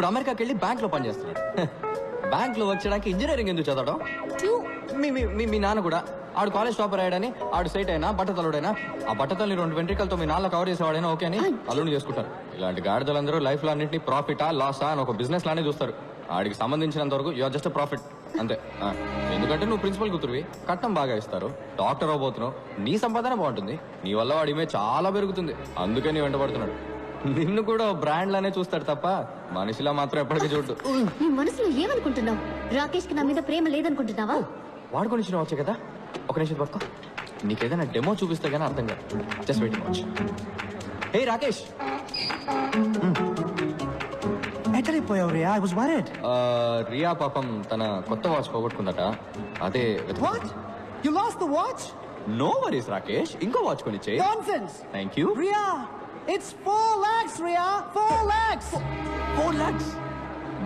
ఇప్పుడు అమెరికాకి వెళ్ళి బ్యాంక్లో పనిచేస్తున్నాడు బ్యాంక్ లో వర్క్ చేయడానికి ఇంజనీరింగ్ ఎందుకు చదవడం? మీ మీ మీ మీ నాన్న కూడా. ఆడు కాలేజ్ టాపర్ అయ్యాడని ఆడు సైట్ అయినా బట్టతలుడైనా ఆ బట్టతల్ని రెండు వెంట్రికలతో మీ నాన్న కవర్ చేసేవాడైనా ఓకే అని అల్లుని చేసుకుంటారు. ఇలాంటి గాడిదలందరూ లైఫ్లో అన్నింటినీ ప్రాఫిటా లాసా అని ఒక బిజినెస్ లానే చూస్తారు. ఆడికి సంబంధించినంత వరకు యువర్ జస్ట్ ప్రాఫిట్ అంతే. ఎందుకంటే నువ్వు ప్రిన్సిపల్ కూతురువి. కట్నం బాగా ఇస్తారు. డాక్టర్ అవబోతున్నావు నీ సంపాదన బాగుంటుంది. నీ వల్ల వాడి ఇమేజ్ చాలా పెరుగుతుంది. అందుకే నీ వెంటబడుతున్నాడు నిన్ను కూడా బ్రాండ్ లానే చూస్తాడు తప్ప మనిషిలా మాత్రం ఎప్పటికీ చూడు నీ మనసులో ఏమనుకుంటున్నావు? రాకేష్కి నా మీద ప్రేమ లేదనుకుంటున్నావా? వాడుకొని ఇచ్చిన వచ్చే కదా? ఒక నిమిషం పట్టుకో. నీకేదైనా డెమో చూపిస్తే గానీ అర్థం కాదు. Just waiting watch hey Rakesh. ఎక్కడిపోయావు Riya. I was Riya పాపం తన కొత్త వాచ్ పోగొట్టుకుందట. అదే what you lost the watch no worries Rakesh. ఇంకో watch కొనిచ్చే nonsense thank you Riya. It's 4 lakhs Riya 4 lakhs four lakhs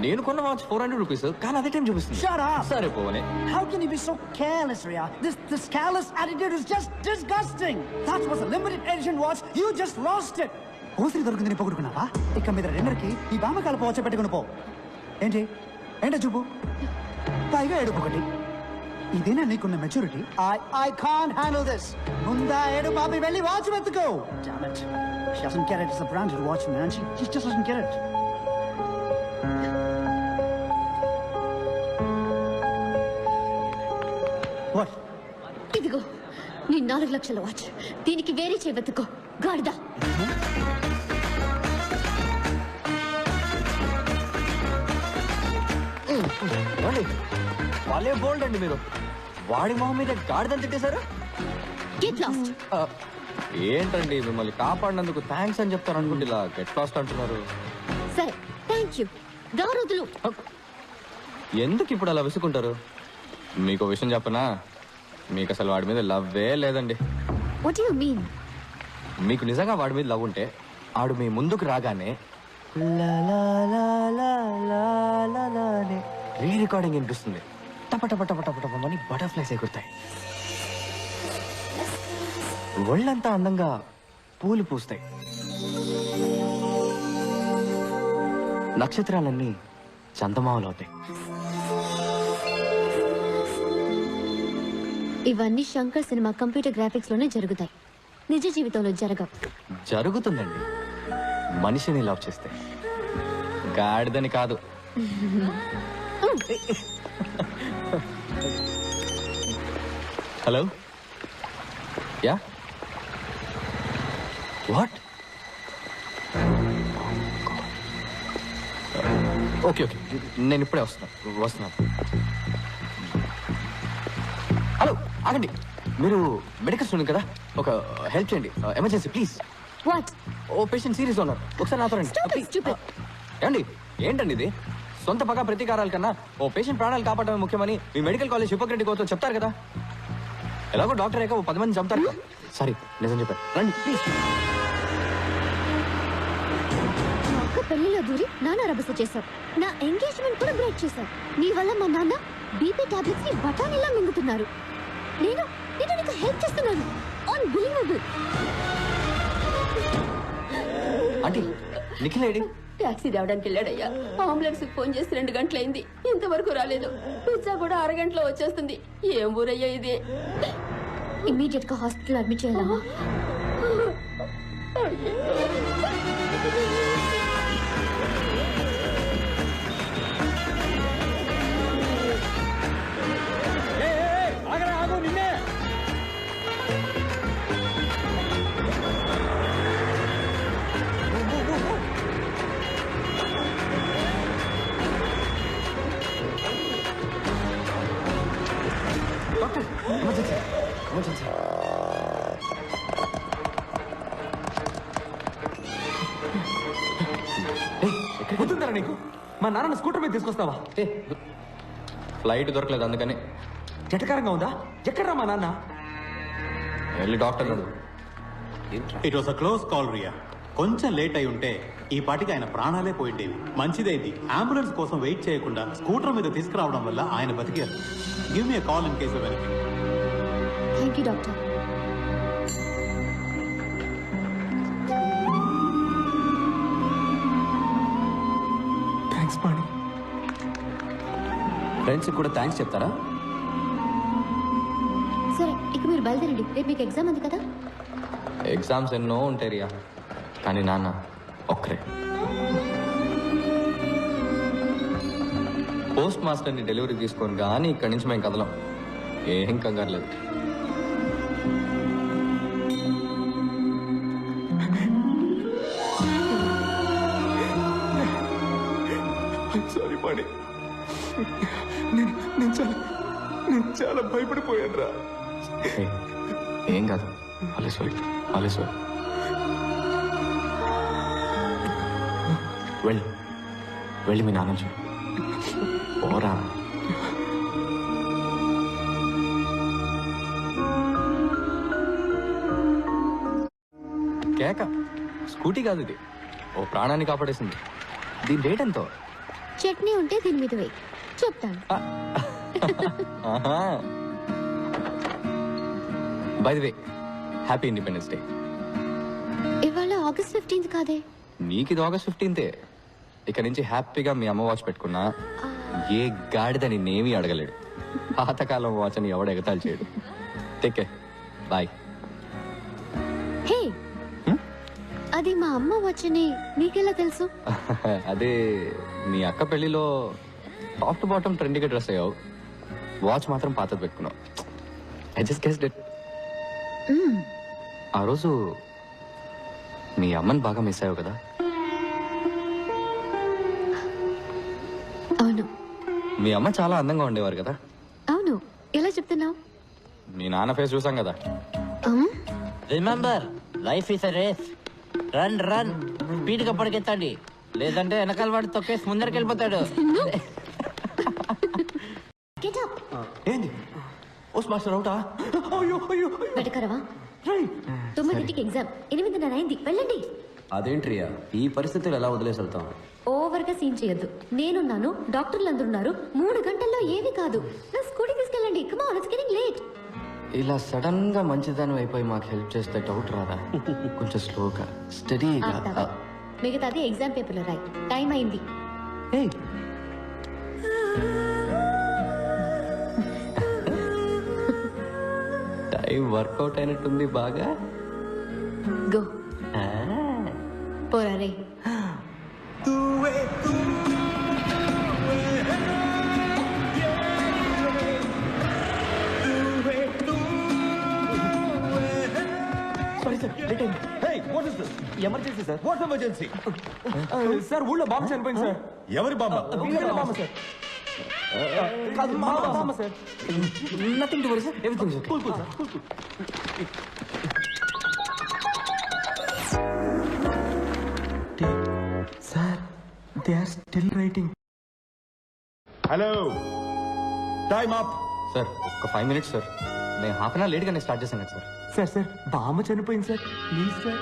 నేను కొన్న వాచ్ ఫోర్ హండ్రెడ్ రూపీస్ కానీ అదే టైం చూపిస్తుంది Shut up. సరే పోవనే How can you be so careless, Ria? This this careless attitude is just disgusting. That was a limited edition watch. You just lost it. ఓసిరి దొరికిందని పొగుడుకున్నావా ఇక మీద రెండరికి ఈ బామకాల పోవచ్చ పెట్టుకుని పో ఏంటి ఏంటో చూపు పైగా ఏడుపు ఒకటి ఇదేనా నీకున్న maturity I I can handle this ముందా ఏడు బాబి వెళ్ళి వాచ్ వెతుకో Damn it. She doesn't get it. It's a branded watch, man. She, she just doesn't get it. What? ఇదిగో నీ నాలుగు లక్షల వాచ్ దీనికి వేరే చేయబెత్తుకో గాడిదా ఏమండి? వాళ్ళే బోల్డ్ అండి మీరు. వాడి మొహం మీద గాడిదని తిట్టేశారు? గెట్ లాస్ట్ ఆ, ఏంటండి మిమ్మల్ని కాపాడినందుకు థ్యాంక్స్ అని చెప్తారు అనుకుంటే ఇలా గెట్ లాస్ట్ అంటున్నారు. సరే థ్యాంక్ యూ దారుదులు ఎందుకు ఇప్పుడు అలా విసుకుంటారు? మీకు విషయం చెప్పనా? మీకు అసలు వాడి మీద లవ్వే లేదండి. వాట్ యు మీన్ మీకు నిజంగా వాడి మీద లవ్ ఉంటే ఆడు మీ ముందుకు రాగానే రీ రికార్డింగ్ వినిపిస్తుంది. టప టప టప టప టపమని బటర్ఫ్లైస్ ఎగురుతాయి. ఒళ్ళంతా అందంగా పూలు పూస్తాయి. నక్షత్రాలన్నీ చందమామలు అవుతాయి. ఇవన్నీ శంకర్ సినిమా కంప్యూటర్ గ్రాఫిక్స్లోనే జరుగుతాయి. నిజ జీవితంలో జరగవు. జరుగుతుందండి. మనిషిని లవ్ చేస్తే. గాడిదని కాదు. Hello yeah what okay okay నేను ఇప్పుడే వస్తున్నాను వస్తున్నాను హలో ఆగండి. మీరు మెడికల్ స్టూడెంట్ కదా? ఒక హెల్ప్ చేయండి. ఎమర్జెన్సీ ప్లీజ్ వాట్ ఓ పేషెంట్ సీరియస్ ఉన్నారు ఒకసారి నాతో రండి. ఏమండి? ఏంటండి ఇది? సొంత పగ ప్రతీకారాల కన్నా ఓ పేషెంట్ ప్రాణాలు కాపాడమే ముఖ్యమని మీ మెడికల్ కాలేజ్ హిపోక్రటిక్ అవుతో చెప్తారు కదా. ఎలాగో డాక్టర్ అయ్యాక ఓ పది మంది చంపుతారు సారీ నిజం చెప్పారు రండి ప్లీజ్ మా అక్క పెళ్ళిలో దూరి నాన్న రభస చేశారు. నా ఎంగేజ్మెంట్ కూడా బ్రేక్ చేశారు. నీ వల్ల మా నాన్న బీపీ టాబ్లెట్స్ని బఠానీలా మింగుతున్నారు. నేను నేను నీకు హెల్ప్ చేస్తున్నాను. అన్బిలీవబుల్ ఆంటీ నిఖిల్ ఏడి? టాక్సీ తేవడానికి వెళ్ళాడయ్యా. అంబులెన్స్ ఫోన్ చేసి రెండు గంటలైంది. ఇంతవరకు రాలేదు. పిజ్జా కూడా అరగంటలో వచ్చేస్తుంది. ఏం ఊరయ్యా ఇది? ఇమీడియట్గా హాస్పిటల్ అడ్మిట్ చేయాలమ్మా ఎమర్జెన్సీ ఎమర్జెన్సీ గుర్తుందరా నీకు మా నాన్న స్కూటర్ మీద తీసుకొస్తావా? ఫ్లైట్ దొరకలేదు అందుకని. జటకారంగా ఉందా? ఎక్కడ్రా మా నాన్న? వెళ్ళి doctor it was a close call Riya కొంచెం లేట్ అయి ఉంటే ఈ పాటికి ఆయన ప్రాణాలే పోయిండేవి. మంచిదైంది. అంబులెన్స్ కోసం వెయిట్ చేయకుండా స్కూటర్ మీద తీసుకురావడం వల్ల ఆయన బతికారు. Give me call in case వెనక్కి thank you doctor thanks friends కూడా థ్యాంక్స్ చెప్తారా? సరే ఇక మీరు బయలుదేరండి. రేపు మీకు ఎగ్జామ్ ఉంది కదా? ఎగ్జామ్స్ ఎన్నో ఉంటాయి రియా. కానీ నాన్న ఒక్కరే. పోస్ట్ మాస్టర్ని డెలివరీ తీసుకొని కానీ ఇక్కడి నుంచి మేము కదలం. ఏం కంగారు లేదు. సారీ నేను నేను చాలా నేను చాలా భయపడిపోయాను రా ఏం కాదు. అలేశ్వరి అలేశ్వరి వెళ్ళి. వెళ్ళి మీ నాన్న చూడు. పోరా. కేక స్కూటీ కాదు ఇది. ఓ ప్రాణాన్ని కాపాడేసింది. దీని రేట్ ఎంతో? చట్నీ ఉంటే దీని మీద వేయి. చెప్తాను. By the way happy independence day ఇవాళ ఆగస్ట్ ఫిఫ్టీన్త్ కాదే? నీకు ఇది ఆగస్ట్ ఫిఫ్టీన్తే ఇక నుంచి హ్యాపీగా మీ అమ్మ వాచ్ పెట్టుకున్నా ఏ గాడిద నిన్నేమీ అడగలేడు. పాతకాలం వాచ్ అని ఎవడ ఎగతాలు చేయడు. టేకే బాయ్ అది మా అమ్మ వచ్చని నీకెలా తెలుసు? అదే మీ అక్క పెళ్ళిలో టాప్ టు బాటమ్ ట్రెండీగా డ్రెస్ అయ్యావు. వాచ్ మాత్రం పాతది పెట్టుకున్నావు. I just guess that. ఆ రోజు మీ అమ్మని బాగా మిస్ అయ్యావు కదా? అవును. మీ అమ్మ చాలా అందంగా ఉండేవారు కదా? అవును. ఎలా చెప్తున్నావు? మీ నాన్న ఫేస్ చూసాం కదా. Remember life is a race run run. స్పీడ్గా పరిగెత్తండి లేదంటే వెనకాల వాడు తొక్కేసి ముందరికి వెళ్ళిపోతాడు గెట్ అప్ ఏంది? పోస్ట్ మాస్టర్ అవుటా? అయ్యో అయ్యో వెటకరవా తొమ్మిదింటికి ఎగ్జామ్. ఎనిమిదిన్నర అయింది వెళ్ళండి. అదేంట్రియా? ఈ పరిస్థితులు ఎలా వదిలేసి వెళ్తాం ఓవర్గా సీన్ చేయొద్దు. నేనున్నాను డాక్టర్లు అందరూ ఉన్నారు మూడు గంటల్లో ఏమీ కాదు. నా స్కూటీ తీసుకెళ్ళండి. కమా ఇట్స్ గెటింగ్ లేట్ ఇలా సడన్గా మంచిదాని అయిపోయి మాకు హెల్ప్ చేస్తే డౌట్ రాదా? కొంచెం స్లోగా స్టడీగా. మిగతాది ఎగ్జామ్ పేపర్లో రాయి. టైం అయింది. టైం వర్కౌట్ అయినట్టుంది బాగా. గో. పోరా రే. Emergency sir what emergency sir ఊళ్ళో బాంబు చనిపోయింది సార్ ఎవరి బామ్మ వీళ్ళ బాంబు సార్ కాదు మా bomb sir nothing to worry sir everything cool cool sir sir they are still writing hello time up sir ఒక ఫైవ్ మినిట్స్ సార్ నేను half an hour లేట్గానే స్టార్ట్ చేశాను సార్. సార్ సార్ బామ్మ చనిపోయింది sir. Please sir.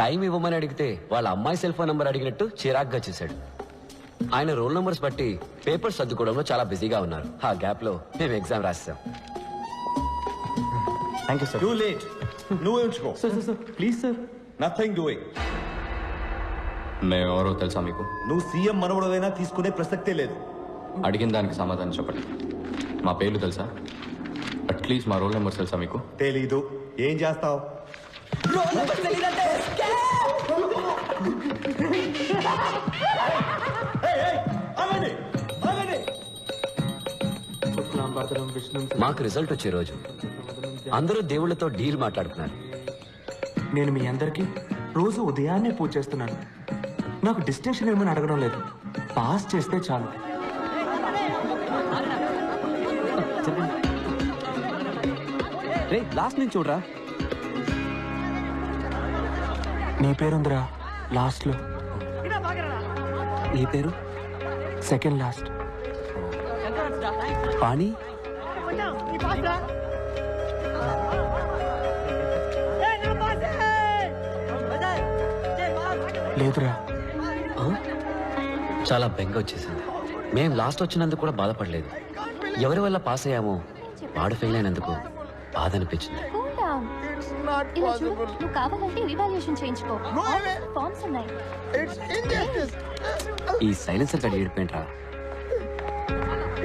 Time ఇవ్వమని అడిగితే వాళ్ళ అమ్మాయి సెల్ ఫోన్ నంబర్ అడిగినట్టు చిరాగ్గా చేశాడు. ఆయన రోల్ నంబర్స్ బట్టి పేపర్స్ సర్దుకోవడంలో చాలా బిజీగా ఉన్నారు. ఆ గ్యాప్లో మేము ఎగ్జామ్ రాస్తాం thank you sir too late నువ్వు ఉంచుకో. Sir sir sir please sir nothing doing మేము ఎవరో తెలుసా మీకు? నువ్వు సీఎం మనవడదైనా తీసుకునే ప్రసక్తే లేదు. అడిగిన దానికి సమాధానం చెప్పండి. మా పేర్లు తెలుసా? అట్లీస్ట్ మా రోల్ నెంబర్స్ తెలుసా మీకు? తెలీదు. ఏం చేస్తావు? మాకు రిజల్ట్ వచ్చే రోజు. అందరూ దేవుళ్ళతో డీల్ మాట్లాడుతున్నారు. నేను మీ అందరికీ రోజు ఉదయాన్నే పూజ చేస్తున్నాను. నాకు డిస్టింక్షన్ ఏమని అడగడం లేదు. పాస్ చేస్తే చాలు. రే లాస్ట్ నుంచి చూడరా? నీ పేరుందిరా లాస్ట్లో. నీ పేరు? సెకండ్ లాస్ట్ పాణి? లేదురా. చాలా బెంగ వచ్చేసింది. మేం లాస్ట్ వచ్చినందుకు కూడా బాధపడలేదు. ఎవరి వల్ల పాస్ అయ్యామో వాడు ఫెయిల్ అయినందుకు. బాధ అనిపించింది కూల్ డౌన్ ఇలా చూడు నువ్వు కావాలంటే రివాల్యూషన్ చేయించుకో. ఫార్మ్స్ ఉన్నాయి. ఈ సైలెన్సర్ గడి ఏడిపోయింట్రా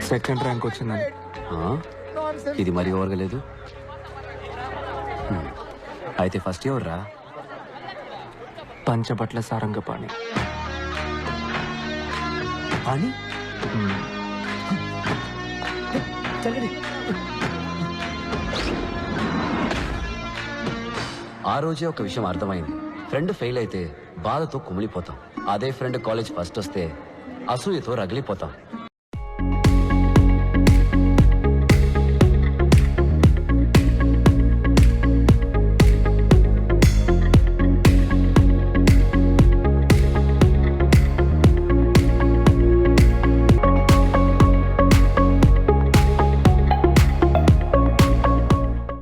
సెకండ్ ర్యాంక్ వచ్చిందని. ఆ? ఇది మరీ ఓవర్గా లేదు. అయితే ఫస్ట్ ఇయర్ రా పంచబట్ల సారంగపాణి. అని ఆ రోజే ఒక విషయం అర్థమైంది. ఫ్రెండ్ ఫెయిల్ అయితే బాధతో కుమిలిపోతాం. అదే ఫ్రెండ్ కాలేజ్ ఫస్ట్ వస్తే అసూయతో రగిలిపోతాం.